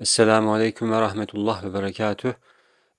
Esselamu Aleyküm ve Rahmetullah ve Berekatüh.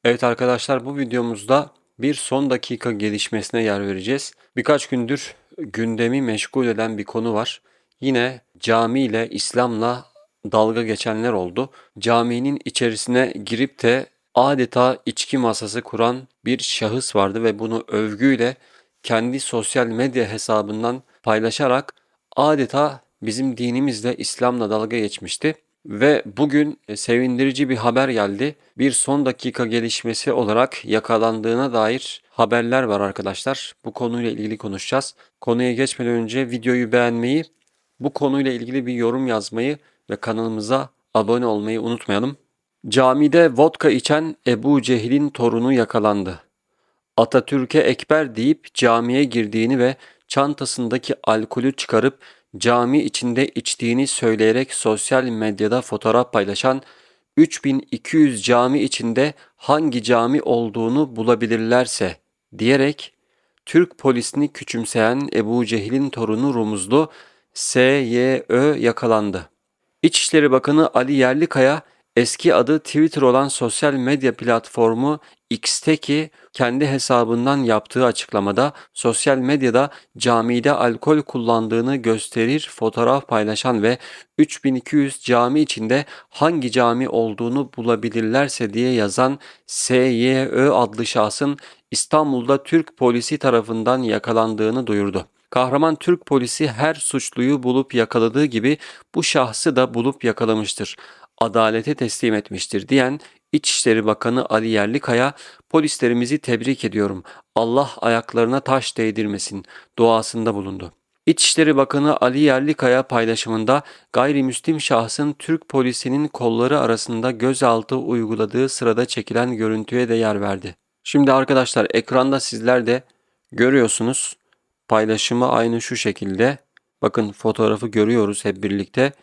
Evet arkadaşlar bu videomuzda bir son dakika gelişmesine yer vereceğiz. Birkaç gündür gündemi meşgul eden bir konu var. Yine cami ile İslam'la dalga geçenler oldu. Caminin içerisine girip de adeta içki masası kuran bir şahıs vardı ve bunu övgüyle kendi sosyal medya hesabından paylaşarak adeta bizim dinimizle İslam'la dalga geçmişti. Ve bugün e, sevindirici bir haber geldi. Bir son dakika gelişmesi olarak yakalandığına dair haberler var arkadaşlar. Bu konuyla ilgili konuşacağız. Konuya geçmeden önce videoyu beğenmeyi, bu konuyla ilgili bir yorum yazmayı ve kanalımıza abone olmayı unutmayalım. Camide vodka içen Ebu Cehil'in torunu yakalandı. Atatürk'e ekber deyip camiye girdiğini ve çantasındaki alkolü çıkarıp cami içinde içtiğini söyleyerek sosyal medyada fotoğraf paylaşan 3200 cami içinde hangi cami olduğunu bulabilirlerse diyerek Türk polisini küçümseyen Ebu Cehil'in torunu Rumuzlu SYÖ yakalandı. İçişleri Bakanı Ali Yerlikaya eski adı Twitter olan sosyal medya platformu X'teki kendi hesabından yaptığı açıklamada sosyal medyada camide alkol kullandığını gösterir fotoğraf paylaşan ve 3200 cami içinde hangi cami olduğunu bulabilirlerse diye yazan SYÖ adlı şahsın İstanbul'da Türk polisi tarafından yakalandığını duyurdu. Kahraman Türk polisi her suçluyu bulup yakaladığı gibi bu şahsı da bulup yakalamıştır. Adalete teslim etmiştir diyen İçişleri Bakanı Ali Yerlikaya polislerimizi tebrik ediyorum. Allah ayaklarına taş değdirmesin duasında bulundu. İçişleri Bakanı Ali Yerlikaya paylaşımında gayrimüslim şahsın Türk polisinin kolları arasında gözaltı uyguladığı sırada çekilen görüntüye de yer verdi. Şimdi arkadaşlar ekranda sizler de görüyorsunuz. Paylaşımı aynı şu şekilde. Bakın fotoğrafı görüyoruz hep birlikte.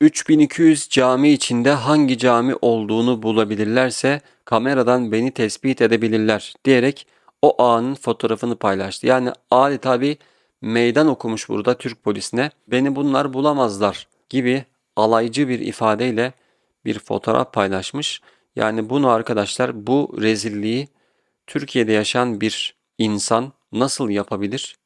3200 cami içinde hangi cami olduğunu bulabilirlerse kameradan beni tespit edebilirler diyerek o anın fotoğrafını paylaştı. Yani adeta bir meydan okumuş burada Türk polisine. Beni bunlar bulamazlar gibi alaycı bir ifadeyle bir fotoğraf paylaşmış. Yani bunu arkadaşlar bu rezilliği Türkiye'de yaşayan bir insan nasıl yapabilir?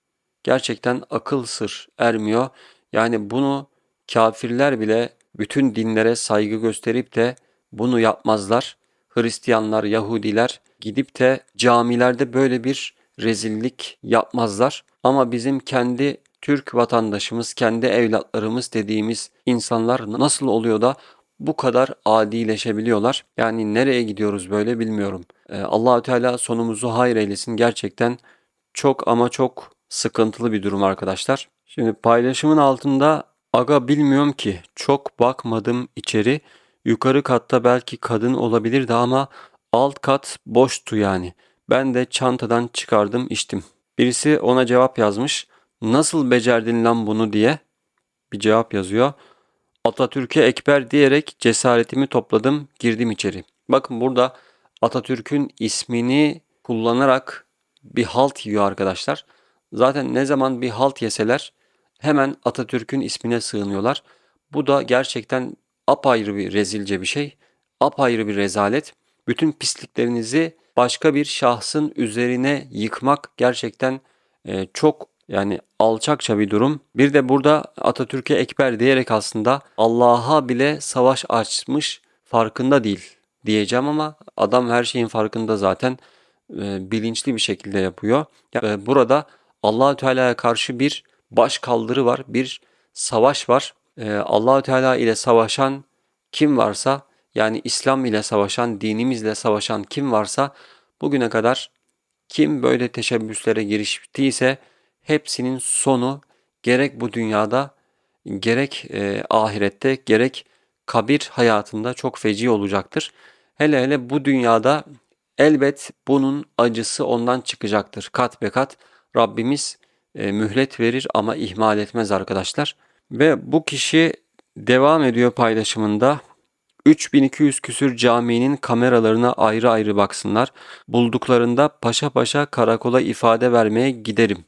Gerçekten akıl sır ermiyor. Yani bunu kafirler bile bütün dinlere saygı gösterip de bunu yapmazlar. Hristiyanlar, Yahudiler gidip de camilerde böyle bir rezillik yapmazlar. Ama bizim kendi Türk vatandaşımız, kendi evlatlarımız dediğimiz insanlar nasıl oluyor da bu kadar adileşebiliyorlar? Yani nereye gidiyoruz böyle bilmiyorum. Ee, Allahü Teala sonumuzu hayır eylesin. Gerçekten çok ama çok sıkıntılı bir durum arkadaşlar. Şimdi paylaşımın altında aga bilmiyorum ki çok bakmadım içeri. Yukarı katta belki kadın olabilirdi ama alt kat boştu yani. Ben de çantadan çıkardım içtim. Birisi ona cevap yazmış. Nasıl becerdin lan bunu diye bir cevap yazıyor. Atatürk'e ekber diyerek cesaretimi topladım, girdim içeri. Bakın burada Atatürk'ün ismini kullanarak bir halt yiyor arkadaşlar. Zaten ne zaman bir halt yeseler hemen Atatürk'ün ismine sığınıyorlar. Bu da gerçekten apayrı bir rezilce bir şey. Apayrı bir rezalet. Bütün pisliklerinizi başka bir şahsın üzerine yıkmak gerçekten e, çok yani alçakça bir durum. Bir de burada Atatürk'e ekber diyerek aslında Allah'a bile savaş açmış farkında değil diyeceğim ama adam her şeyin farkında zaten e, bilinçli bir şekilde yapıyor. E, burada Allahü Teala'ya karşı bir baş kaldırı var, bir savaş var. E, Allahü Teala ile savaşan kim varsa yani İslam ile savaşan, dinimizle savaşan kim varsa bugüne kadar kim böyle teşebbüslere giriştiyse hepsinin sonu gerek bu dünyada gerek e, ahirette gerek kabir hayatında çok feci olacaktır. Hele hele bu dünyada elbet bunun acısı ondan çıkacaktır. Kat be kat Rabbimiz e, mühlet verir ama ihmal etmez arkadaşlar. Ve bu kişi devam ediyor paylaşımında. 3200 küsür caminin kameralarına ayrı ayrı baksınlar. Bulduklarında paşa paşa karakola ifade vermeye giderim.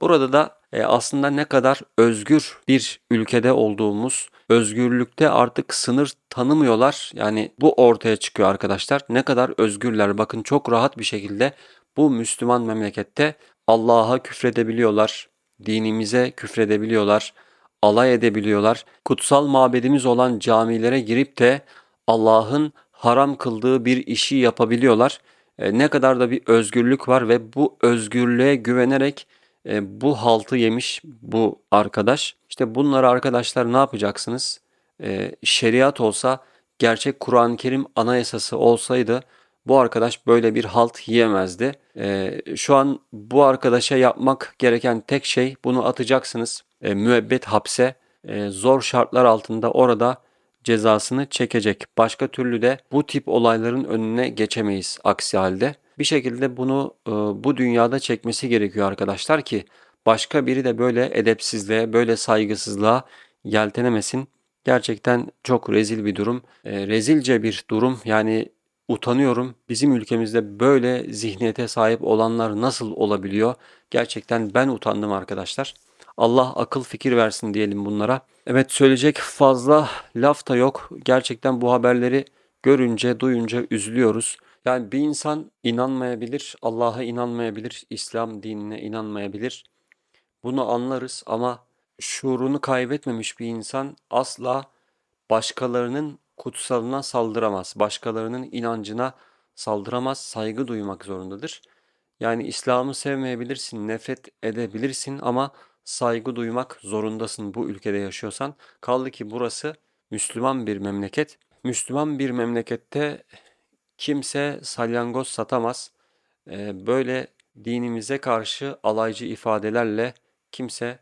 Burada da e, aslında ne kadar özgür bir ülkede olduğumuz, özgürlükte artık sınır tanımıyorlar. Yani bu ortaya çıkıyor arkadaşlar. Ne kadar özgürler. Bakın çok rahat bir şekilde bu Müslüman memlekette Allah'a küfredebiliyorlar, dinimize küfredebiliyorlar, alay edebiliyorlar. Kutsal mabedimiz olan camilere girip de Allah'ın haram kıldığı bir işi yapabiliyorlar. E, ne kadar da bir özgürlük var ve bu özgürlüğe güvenerek e, bu haltı yemiş bu arkadaş. İşte bunları arkadaşlar ne yapacaksınız? E, şeriat olsa, gerçek Kur'an-ı Kerim anayasası olsaydı bu arkadaş böyle bir halt yiyemezdi. E, şu an bu arkadaşa yapmak gereken tek şey bunu atacaksınız. E, müebbet hapse, e, zor şartlar altında orada cezasını çekecek. Başka türlü de bu tip olayların önüne geçemeyiz aksi halde. Bir şekilde bunu e, bu dünyada çekmesi gerekiyor arkadaşlar ki başka biri de böyle edepsizliğe, böyle saygısızlığa yeltenemesin. Gerçekten çok rezil bir durum. E, rezilce bir durum. Yani utanıyorum. Bizim ülkemizde böyle zihniyete sahip olanlar nasıl olabiliyor? Gerçekten ben utandım arkadaşlar. Allah akıl fikir versin diyelim bunlara. Evet söyleyecek fazla laf da yok. Gerçekten bu haberleri görünce, duyunca üzülüyoruz. Yani bir insan inanmayabilir, Allah'a inanmayabilir, İslam dinine inanmayabilir. Bunu anlarız ama şuurunu kaybetmemiş bir insan asla başkalarının kutsalına saldıramaz. Başkalarının inancına saldıramaz, saygı duymak zorundadır. Yani İslam'ı sevmeyebilirsin, nefret edebilirsin ama saygı duymak zorundasın bu ülkede yaşıyorsan. Kaldı ki burası Müslüman bir memleket. Müslüman bir memlekette kimse salyangoz satamaz. Ee, böyle dinimize karşı alaycı ifadelerle kimse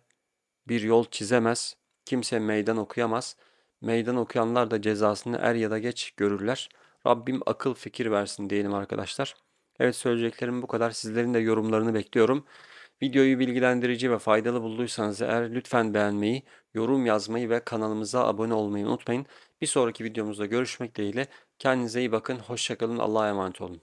bir yol çizemez. Kimse meydan okuyamaz. Meydan okuyanlar da cezasını er ya da geç görürler. Rabbim akıl fikir versin diyelim arkadaşlar. Evet söyleyeceklerim bu kadar. Sizlerin de yorumlarını bekliyorum. Videoyu bilgilendirici ve faydalı bulduysanız eğer lütfen beğenmeyi, yorum yazmayı ve kanalımıza abone olmayı unutmayın. Bir sonraki videomuzda görüşmek dileğiyle. Kendinize iyi bakın. Hoşçakalın. Allah'a emanet olun.